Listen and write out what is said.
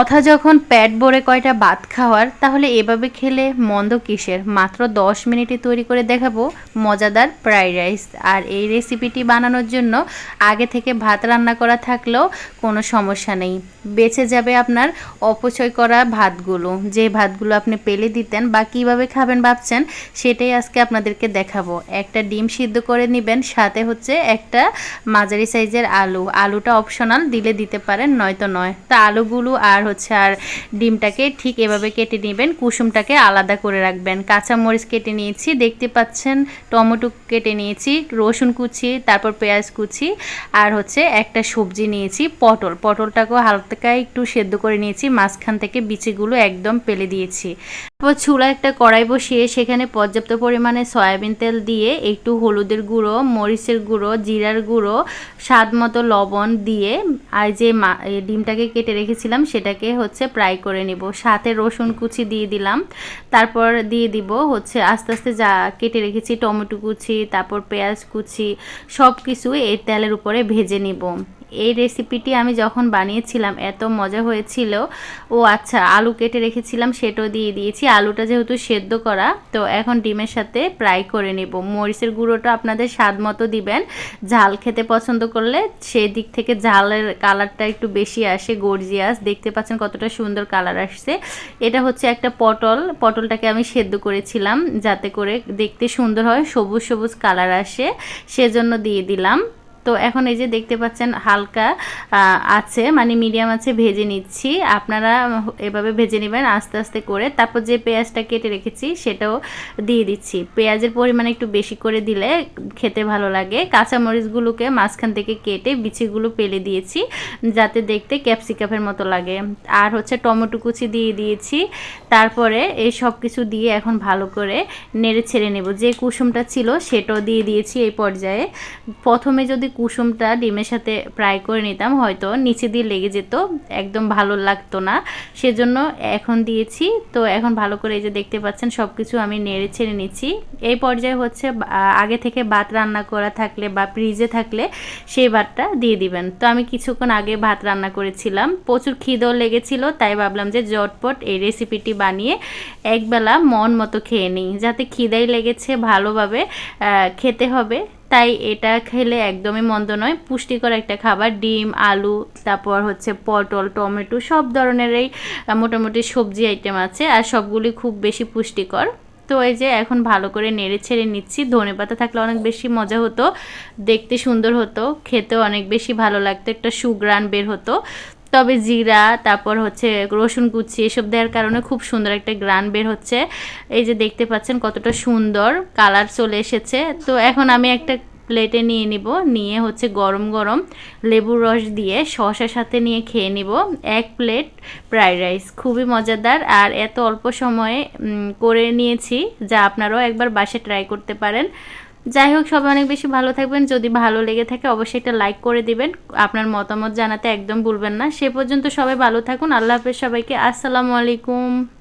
কথা যখন প্যাট ভরে কয়টা ভাত খাওয়ার, তাহলে এভাবে খেলে মন্দ কিসের? মাত্র 10 মিনিটে তৈরি করে দেখাবো মজাদার ফ্রাইড রাইস। আর এই রেসিপিটি বানানোর জন্য আগে থেকে ভাত রান্না করা থাকলেও কোনো সমস্যা নেই। বেঁচে যাবে আপনার অপচয় করা ভাতগুলো। যে ভাতগুলো আপনি পেলে দিতেন বা কীভাবে খাবেন ভাবছেন, সেটাই আজকে আপনাদেরকে দেখাবো। একটা ডিম সিদ্ধ করে নেবেন, সাথে হচ্ছে একটা মাঝারি সাইজের আলু। আলুটা অপশনাল দিলে দিতে পারেন, নয়তো নয়। তা আলুগুলো আর হচ্ছে আর ডিমটাকে ঠিক এভাবে কেটে নেবেন, কুসুমটাকে আলাদা করে রাখবেন। কাঁচামরিচ কেটে নিয়েছি, দেখতে পাচ্ছেন টমেটো কেটে নিয়েছি, রসুন কুচি, তারপর পেঁয়াজ কুচি, আর হচ্ছে একটা সবজি নিয়েছি, পটল। পটলটাকেও হালকা একটু সেদ্ধ করে নিয়েছি, মাঝখান থেকে বিচিগুলো একদম পেলে দিয়েছি। তারপর চুলা একটা কড়াই বসিয়ে সেখানে পর্যাপ্ত পরিমাণে সয়াবিন তেল দিয়ে একটু হলুদের গুঁড়ো, মরিচের গুঁড়ো, জিরার গুঁড়ো, স্বাদ মতো লবণ দিয়ে আর যে ডিমটাকে কেটে রেখেছিলাম সেটাকে হচ্ছে ফ্রাই করে নিব। সাথে রসুন কুচি দিয়ে দিলাম। তারপর দিয়ে দিব হচ্ছে আস্তে আস্তে যা কেটে রেখেছি টমেটো কুচি, তারপর পেঁয়াজ কুচি সব কিছু এই তেলের উপরে ভেজে নিব। এই রেসিপিটি আমি যখন বানিয়েছিলাম, এত মজা হয়েছিল। ও আচ্ছা আলু কেটে রেখেছিলাম, সেটাও দিয়ে দিয়েছি। আলুটা যেহেতু সেদ্ধ করা, তো এখন ডিমের সাথে ফ্রাই করে নেব। মরিচের গুঁড়োটা আপনাদের স্বাদ মতো দিবেন। ঝাল খেতে পছন্দ করলে সেই দিক থেকে ঝালের কালারটা একটু বেশি আসে গর্জিয়াস দেখতে পাচ্ছেন কতটা সুন্দর কালার আসছে। এটা হচ্ছে একটা পটল। পটলটাকে আমি সেদ্ধ করেছিলাম, যাতে করে দেখতে সুন্দর হয়, সবুজ সবুজ কালার আসে। সেজন্য দিয়ে দিলাম। তো এখন এই যে দেখতে পাচ্ছেন হালকা আছে মানে মিডিয়াম আছে, ভেজে নিচ্ছি। আপনারা এভাবে ভেজে নেবেন আস্তে আস্তে করে। তারপর যে পেঁয়াজটা কেটে রেখেছি, সেটাও দিয়ে দিচ্ছি। পেঁয়াজের পরিমাণ একটু বেশি করে দিলে খেতে ভালো লাগে। কাঁচামরিচগুলোকে মাঝখান থেকে কেটে বিচিগুলো পেলে দিয়েছি, যাতে দেখতে ক্যাপসিকামের মতো লাগে। আর হচ্ছে টমেটো কুচি দিয়ে দিয়েছি। তারপরে এই সব কিছু দিয়ে এখন ভালো করে নেড়ে ছেড়ে নেব। যে কুসুমটা ছিল, সেটাও দিয়ে দিয়েছি এই পর্যায়ে। প্রথমে যদি কুসুমটা ডিমের সাথে ফ্রাই করে নিতাম। হয়তো নিচে দিয়ে লেগে যেত, একদম ভালো লাগতো না। সেজন্য এখন দিয়েছি। তো এখন ভালো করে এই যে দেখতে পাচ্ছেন সব কিছু আমি নেড়ে ছেড়ে নিচ্ছি। এই পর্যায়ে হচ্ছে আগে থেকে ভাত রান্না করা থাকলে বা ফ্রিজে থাকলে সেই ভাতটা দিয়ে দিবেন। তো আমি কিছুক্ষণ আগে ভাত রান্না করেছিলাম। প্রচুর খিদেও লেগেছিল, তাই ভাবলাম যে জটপট এই রেসিপিটি বানিয়ে একবেলা মন মতো খেয়ে নিই। যাতে খিদাই লেগেছে, ভালোভাবে খেতে হবে। তাই এটা খেলে একদমই মন্দ নয়। পুষ্টিকর একটা খাবার, ডিম, আলু, তারপর হচ্ছে পটল, টমেটো, সব ধরনেরই মোটামুটি সবজি আইটেম আছে আর সবগুলি খুব বেশি পুষ্টিকর। তো এই যে এখন ভালো করে নেড়ে ছেড়ে নিচ্ছি। ধনে পাতা থাকলে অনেক বেশি মজা হতো, দেখতে সুন্দর হতো, খেতেও অনেক বেশি ভালো লাগতো, একটা সুগ্রান বের হতো। তবে জিরা, তারপর হচ্ছে রসুন কুচি, এসব দেওয়ার কারণে খুব সুন্দর একটা গ্রান বের হচ্ছে। এই যে দেখতে পাচ্ছেন কতটা সুন্দর কালার চলে এসেছে। তো এখন আমি একটা প্লেটে নিয়ে নিব, নিয়ে হচ্ছে গরম গরম লেবুর রস দিয়ে শসার সাথে নিয়ে খেয়ে নিব। এক প্লেট ফ্রাইড রাইস, খুবই মজাদার আর এত অল্প সময়ে করে নিয়েছি যা আপনারাও একবার বাসে ট্রাই করতে পারেন। যাই হোক, সবাই অনেক বেশি ভালো থাকবেন। যদি ভালো লেগে থাকে, অবশ্যই একটা লাইক করে দিবেন। আপনার মতামত জানাতে একদম ভুলবেন না। সে পর্যন্ত সবাই ভালো থাকুন। আল্লাহ হাফেজ সবাইকে। আসসালামু আলাইকুম।